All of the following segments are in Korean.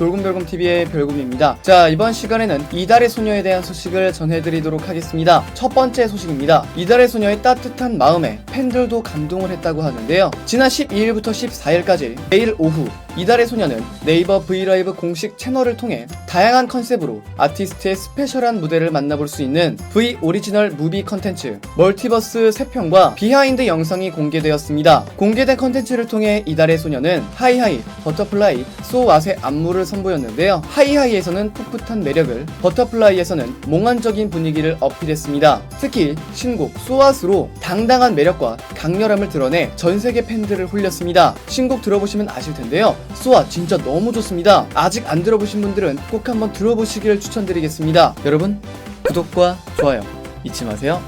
돌곰별곰TV의 별곰입니다. 자, 이번 시간에는 이달의 소녀에 대한 소식을 전해드리도록 하겠습니다. 첫 번째 소식입니다. 이달의 소녀의 따뜻한 마음에 팬들도 감동을 했다고 하는데요. 지난 12일부터 14일까지 매일 오후 이달의 소녀는 네이버 브이라이브 공식 채널을 통해 다양한 컨셉으로 아티스트의 스페셜한 무대를 만나볼 수 있는 V 오리지널 무비 컨텐츠 멀티버스 3편과 비하인드 영상이 공개되었습니다. 공개된 컨텐츠를 통해 이달의 소녀는 하이하이, 버터플라이, 소왓의 안무를 선보였는데요. 하이하이에서는 풋풋한 매력을, 버터플라이에서는 몽환적인 분위기를 어필했습니다. 특히 신곡 소왓으로 당당한 매력과 강렬함을 드러내 전 세계 팬들을 홀렸습니다. 신곡 들어보시면 아실 텐데요. 소아 진짜 너무 좋습니다. 아직 안 들어보신 분들은 꼭 한번 들어보시기를 추천드리겠습니다. 여러분 구독과 좋아요 잊지 마세요.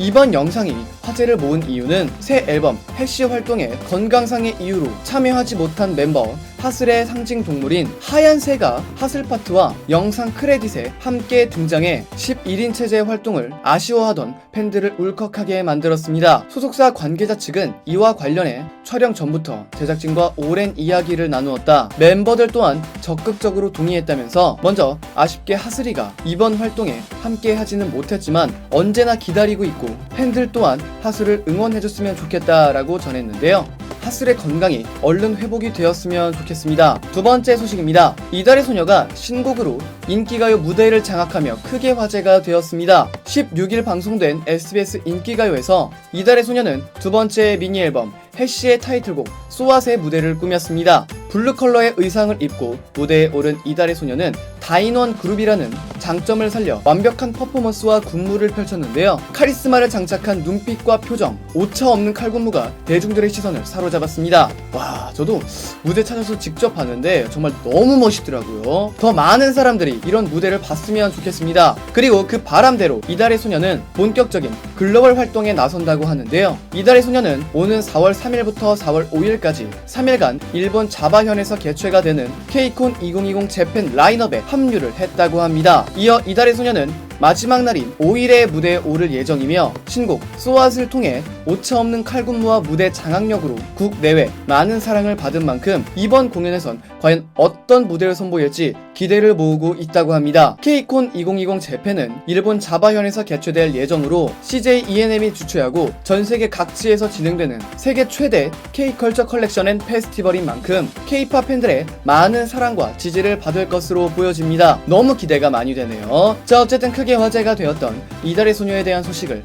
이번 영상이 화제를 모은 이유는 새 앨범 해시 활동에 건강상의 이유로 참여하지 못한 멤버 하슬의 상징 동물인 하얀 새가 하슬 파트와 영상 크레딧에 함께 등장해 11인 체제 활동을 아쉬워하던 팬들을 울컥하게 만들었습니다. 소속사 관계자 측은 이와 관련해 촬영 전부터 제작진과 오랜 이야기를 나누었다. 멤버들 또한 적극적으로 동의했다면서 먼저 아쉽게 하슬이가 이번 활동에 함께 하지는 못했지만 언제나 기다리고 있고 팬들 또한 하슬을 응원해줬으면 좋겠다라고 전했는데요. 하슬의 건강이 얼른 회복이 되었으면 좋겠습니다. 두 번째 소식입니다. 이달의 소녀가 신곡으로 인기가요 무대를 장악하며 크게 화제가 되었습니다. 16일 방송된 SBS 인기가요에서 이달의 소녀는 두 번째 미니 앨범 해시의 타이틀곡 소아의 무대를 꾸몄습니다. 블루 컬러의 의상을 입고 무대에 오른 이달의 소녀는 다인원 그룹이라는 장점을 살려 완벽한 퍼포먼스와 군무를 펼쳤는데요. 카리스마를 장착한 눈빛과 표정, 오차 없는 칼군무가 대중들의 시선을 사로잡았습니다. 와, 저도 무대 찾아서 직접 봤는데 정말 너무 멋있더라고요. 더 많은 사람들이 이런 무대를 봤으면 좋겠습니다. 그리고 그 바람대로 이달의 소녀는 본격적인 글로벌 활동에 나선다고 하는데요. 이달의 소녀는 오는 4월 3일부터 4월 5일까지 3일간 일본 자바현에서 개최가 되는 케이콘 2020 재팬 라인업에 합류를 했다고 합니다. 이어 이달의 소녀는 마지막 날인 5일에 무대에 오를 예정이며 신곡 소아스를 통해 오차 없는 칼군무와 무대 장악력으로 국내외 많은 사랑을 받은 만큼 이번 공연에선 과연 어떤 무대를 선보일지 기대를 모으고 있다고 합니다. 케이콘 2020 재팬은 일본 자바현에서 개최될 예정으로 CJ ENM이 주최하고 전 세계 각지에서 진행되는 세계 최대 K컬처 컬렉션 앤 페스티벌인 만큼 K-팝 팬들의 많은 사랑과 지지를 받을 것으로 보여집니다. 너무 기대가 많이 되네요. 자, 어쨌든 크게 화제가 되었던 이달의 소녀에 대한 소식을